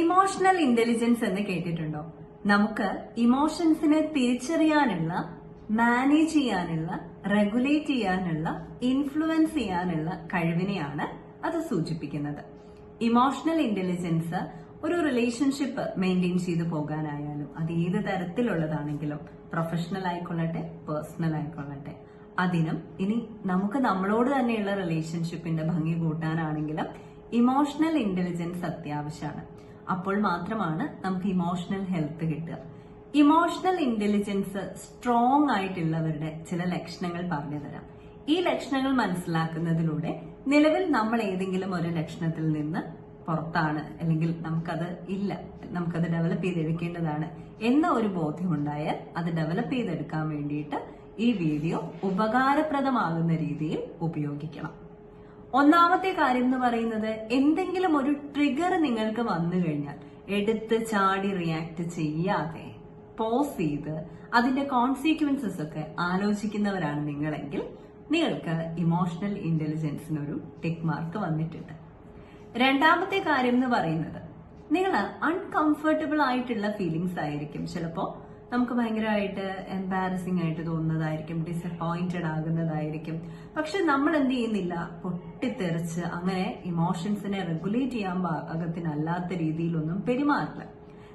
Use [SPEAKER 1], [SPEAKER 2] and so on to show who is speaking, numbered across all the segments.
[SPEAKER 1] Emotional intelligence എന്ന് കേട്ടിട്ടുണ്ടോ? നമുക്ക് ഇമോഷൻസിനെ തിരിച്ചറിയാനുള്ള മാനേജ് ചെയ്യാനുള്ള റെഗുലേറ്റ് ചെയ്യാനുള്ള ഇൻഫ്ലുവൻസ് ചെയ്യാനുള്ള കഴിവിനെയാണ് അത് സൂചിപ്പിക്കുന്നത്. ഇമോഷണൽ ഇന്റലിജൻസ് ഒരു റിലേഷൻഷിപ്പ് മെയിന്റെയിൻ ചെയ്തു പോകാനായാലും അത് ഏത് തരത്തിലുള്ളതാണെങ്കിലും പ്രൊഫഷണൽ ആയിക്കൊള്ളട്ടെ പേഴ്സണൽ ആയിക്കൊള്ളട്ടെ അതിനും ഇനി നമുക്ക് നമ്മളോട് തന്നെയുള്ള റിലേഷൻഷിപ്പിന്റെ ഭംഗി കൂട്ടാനാണെങ്കിലും ഇമോഷണൽ ഇന്റലിജൻസ് അത്യാവശ്യമാണ്. അപ്പോൾ മാത്രമാണ് നമുക്ക് ഇമോഷണൽ ഹെൽത്ത് കിട്ടുക. ഇമോഷണൽ ഇന്റലിജൻസ് സ്ട്രോങ് ആയിട്ടുള്ളവരുടെ ചില ലക്ഷണങ്ങൾ പറഞ്ഞു തരാം. ഈ ലക്ഷണങ്ങൾ മനസ്സിലാക്കുന്നതിലൂടെ നിലവിൽ നമ്മൾ ഏതെങ്കിലും ഒരു ലക്ഷണത്തിൽ നിന്ന് പുറത്താണ് അല്ലെങ്കിൽ നമുക്കത് ഇല്ല നമുക്കത് ഡെവലപ്പ് ചെയ്തെടുക്കേണ്ടതാണ് എന്ന ഒരു ബോധ്യമുണ്ടായാൽ അത് ഡെവലപ്പ് ചെയ്തെടുക്കാൻ വേണ്ടിയിട്ട് ഈ വീഡിയോ ഉപകാരപ്രദമാകുന്ന രീതിയിൽ ഉപയോഗിക്കണം. ഒന്നാമത്തെ കാര്യം എന്ന് പറയുന്നത് എന്തെങ്കിലും ഒരു ട്രിഗർ നിങ്ങൾക്ക് വന്നു കഴിഞ്ഞാൽ എടുത്ത് ചാടി റിയാക്ട് ചെയ്യാതെ പോസ് ചെയ്ത് അതിന്റെ കോൺസിക്വൻസസ് ഒക്കെ ആലോചിക്കുന്നവരാണ് നിങ്ങളെങ്കിൽ നിങ്ങൾക്ക് ഇമോഷണൽ ഇന്റലിജൻസിനൊരു ടിക്ക് മാർക്ക് വന്നിട്ടുണ്ട്. രണ്ടാമത്തെ കാര്യം എന്ന് പറയുന്നത് നിങ്ങൾ അൺകംഫർട്ടബിൾ ആയിട്ടുള്ള ഫീലിങ്സ് ആയിരിക്കും. ചിലപ്പോൾ നമുക്ക് ഭയങ്കരമായിട്ട് എംബാരസിംഗ് ആയിട്ട് തോന്നുന്നതായിരിക്കും ഡിസപ്പോയിന്റഡ് ആകുന്നതായിരിക്കും. പക്ഷെ നമ്മൾ എന്ത് ചെയ്യുന്നില്ല? പൊട്ടിത്തെറിച്ച് അങ്ങനെ ഇമോഷൻസിനെ റെഗുലേറ്റ് ചെയ്യാൻ പാകത്തിനല്ലാത്ത രീതിയിലൊന്നും പെരുമാറില്ല.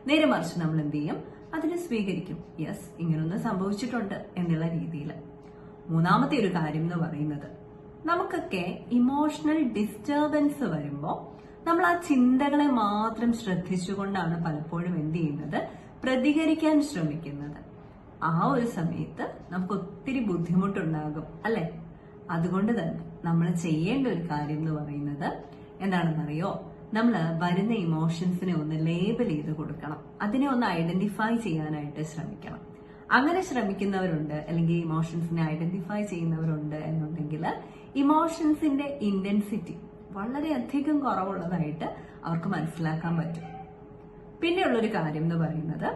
[SPEAKER 1] നേരെ മറിച്ച് നമ്മൾ എന്ത് ചെയ്യും? അതിനെ സ്വീകരിക്കും. യെസ് ഇങ്ങനൊന്ന് സംഭവിച്ചിട്ടുണ്ട് എന്നുള്ള രീതിയിൽ മൂന്നാമത്തെ ഒരു കാര്യം എന്ന് പറയുന്നത് നമുക്കൊക്കെ ഇമോഷണൽ ഡിസ്റ്റർബൻസ് വരുമ്പോൾ നമ്മൾ ആ ചിന്തകളെ മാത്രം ശ്രദ്ധിച്ചുകൊണ്ടാണ് പലപ്പോഴും എന്ത് ചെയ്യുന്നത്? പ്രതികരിക്കാൻ ശ്രമിക്കുന്നത്. ആ ഒരു സമയത്ത് നമുക്ക് ഒത്തിരി ബുദ്ധിമുട്ടുണ്ടാകും അല്ലെ? അതുകൊണ്ട് തന്നെ നമ്മൾ ചെയ്യേണ്ട ഒരു കാര്യം എന്ന് പറയുന്നത് എന്താണെന്നറിയോ? നമ്മൾ വരുന്ന ഇമോഷൻസിനെ ഒന്ന് ലേബൽ ചെയ്ത് കൊടുക്കണം. അതിനെ ഒന്ന് ഐഡന്റിഫൈ ചെയ്യാനായിട്ട് ശ്രമിക്കണം. അങ്ങനെ ശ്രമിക്കുന്നവരുണ്ട് അല്ലെങ്കിൽ ഇമോഷൻസിനെ ഐഡന്റിഫൈ ചെയ്യുന്നവരുണ്ട് എന്നുണ്ടെങ്കിൽ ഇമോഷൻസിന്റെ ഇന്റൻസിറ്റി വളരെയധികം കുറവുള്ളതായിട്ട് അവർക്ക് മനസ്സിലാക്കാൻ പറ്റും. പിന്നെയുള്ളൊരു കാര്യം എന്ന് പറയുന്നത്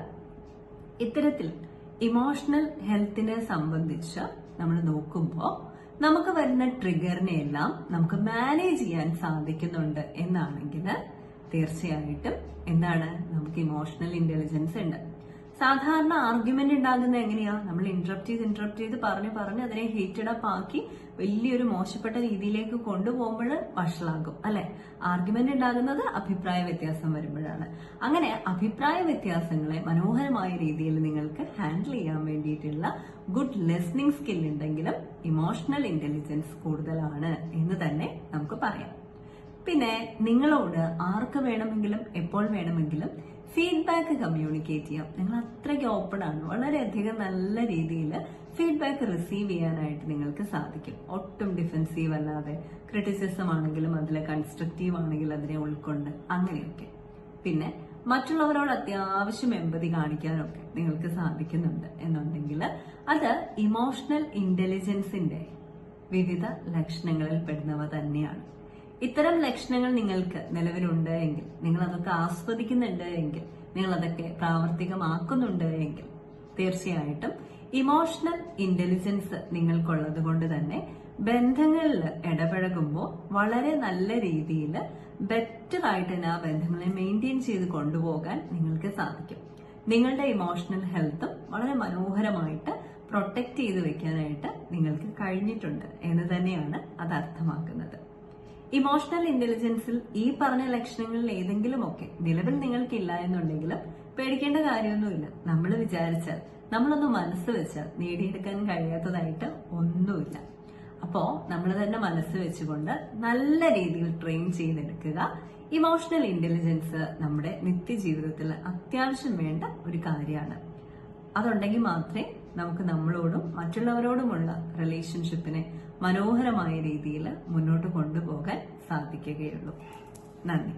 [SPEAKER 1] ഇത്തരത്തിൽ ഇമോഷണൽ ഹെൽത്തിനെ സംബന്ധിച്ച് നമ്മൾ നോക്കുമ്പോൾ നമുക്ക് വരുന്ന ട്രിഗറിനെ എല്ലാം നമുക്ക് മാനേജ് ചെയ്യാൻ സാധിക്കുന്നുണ്ട് എന്നാണെങ്കിൽ തീർച്ചയായിട്ടും എന്താണ്? നമുക്ക് ഇമോഷണൽ ഇന്റലിജൻസ് ഉണ്ട്. സാധാരണ ആർഗ്യുമെന്റ് ഉണ്ടാകുന്നത് എങ്ങനെയാ? നമ്മൾ ഇന്ററപ്റ്റ് ചെയ്ത് ഇന്ററപ്റ്റ് ചെയ്ത് പറഞ്ഞ് പറഞ്ഞ് അതിനെ ഹീറ്റഡ് അപ്പ് ആക്കി വലിയൊരു മോശപ്പെട്ട രീതിയിലേക്ക് കൊണ്ടുപോകുമ്പോൾ വഷളാകും അല്ലെ? ആർഗ്യുമെന്റ് ഉണ്ടാകുന്നത് അഭിപ്രായ വ്യത്യാസം വരുമ്പോഴാണ്. അങ്ങനെ അഭിപ്രായ വ്യത്യാസങ്ങളെ മനോഹരമായ രീതിയിൽ നിങ്ങൾക്ക് ഹാൻഡിൽ ചെയ്യാൻ വേണ്ടിയിട്ടുള്ള ഗുഡ് ലിസ്ണിംഗ് സ്കിൽ ഉണ്ടെങ്കിലും ഇമോഷണൽ ഇന്റലിജൻസ് കൂടുതലാണ് എന്ന് തന്നെ നമുക്ക് പറയാം. പിന്നെ നിങ്ങളോട് ആർക്ക് വേണമെങ്കിലും എപ്പോൾ വേണമെങ്കിലും ഫീഡ്ബാക്ക് കമ്മ്യൂണിക്കേറ്റ് ചെയ്യാം. നിങ്ങൾ അത്രയ്ക്ക് ഓപ്പൺ ആണ്. വളരെയധികം നല്ല രീതിയിൽ ഫീഡ്ബാക്ക് റിസീവ് ചെയ്യാനായിട്ട് നിങ്ങൾക്ക് സാധിക്കും. ഒട്ടും ഡിഫെൻസീവ് അല്ലാതെ ക്രിറ്റിസിസം ആണെങ്കിലും അതിൽ കൺസ്ട്രക്റ്റീവ് ആണെങ്കിലും അതിനെ ഉൾക്കൊണ്ട് അങ്ങനെയൊക്കെ. പിന്നെ മറ്റുള്ളവരോട് അത്യാവശ്യം എമ്പതി കാണിക്കാനൊക്കെ നിങ്ങൾക്ക് സാധിക്കുന്നുണ്ട് എന്നുണ്ടെങ്കിൽ അത് ഇമോഷണൽ ഇന്റലിജൻസിന്റെ വിവിധ ലക്ഷണങ്ങളിൽ പെടുന്നവ തന്നെയാണ്. ഇത്തരം ലക്ഷണങ്ങൾ നിങ്ങൾക്ക് നിലവിലുണ്ട് എങ്കിൽ നിങ്ങൾ അതൊക്കെ ആസ്വദിക്കുന്നുണ്ട് എങ്കിൽ നിങ്ങൾ അതൊക്കെ പ്രാവർത്തികമാക്കുന്നുണ്ട് എങ്കിൽ തീർച്ചയായിട്ടും ഇമോഷണൽ ഇന്റലിജൻസ് നിങ്ങൾക്കുള്ളത് കൊണ്ട് തന്നെ ബന്ധങ്ങളിൽ ഇടപഴകുമ്പോൾ വളരെ നല്ല രീതിയിൽ ബെറ്റർ ആയിട്ട് തന്നെ ആ ബന്ധങ്ങളെ മെയിന്റെയിൻ ചെയ്ത് കൊണ്ടുപോകാൻ നിങ്ങൾക്ക് സാധിക്കും. നിങ്ങളുടെ ഇമോഷണൽ ഹെൽത്തും വളരെ മനോഹരമായിട്ട് പ്രൊട്ടക്ട് ചെയ്ത് വെക്കാനായിട്ട് നിങ്ങൾക്ക് കഴിഞ്ഞിട്ടുണ്ട് എന്ന് തന്നെയാണ് അത് അർത്ഥമാക്കുന്നത്. ഇമോഷണൽ ഇന്റലിജൻസിൽ ഈ പറഞ്ഞ ലക്ഷണങ്ങളിൽ ഏതെങ്കിലും ഏതെങ്കിലുമൊക്കെ നിലവിൽ നിങ്ങൾക്കില്ല എന്നുണ്ടെങ്കിൽ പേടിക്കേണ്ട കാര്യമൊന്നുമില്ല. നമ്മൾ വിചാരിച്ചാൽ നമ്മളൊന്ന് മനസ്സ് വെച്ചാൽ നേടിയെടുക്കാൻ കഴിയാത്തതായിട്ട് ഒന്നുമില്ല. അപ്പോ നമ്മൾ തന്നെ മനസ്സ് വെച്ചുകൊണ്ട് നല്ല രീതിയിൽ ട്രെയിൻ ചെയ്തെടുക്കുക. ഇമോഷണൽ ഇന്റലിജൻസ് നമ്മുടെ നിത്യജീവിതത്തിൽ അത്യാവശ്യം വേണ്ട ഒരു കാര്യമാണ്. അതുണ്ടെങ്കിൽ മാത്രമേ നമുക്ക് നമ്മളോടും മറ്റുള്ളവരോടുമുള്ള റിലേഷൻഷിപ്പിനെ മനോഹരമായ രീതിയിൽ മുന്നോട്ട് കൊണ്ടുപോകാൻ സാധിക്കുകയുള്ളൂ. നന്ദി.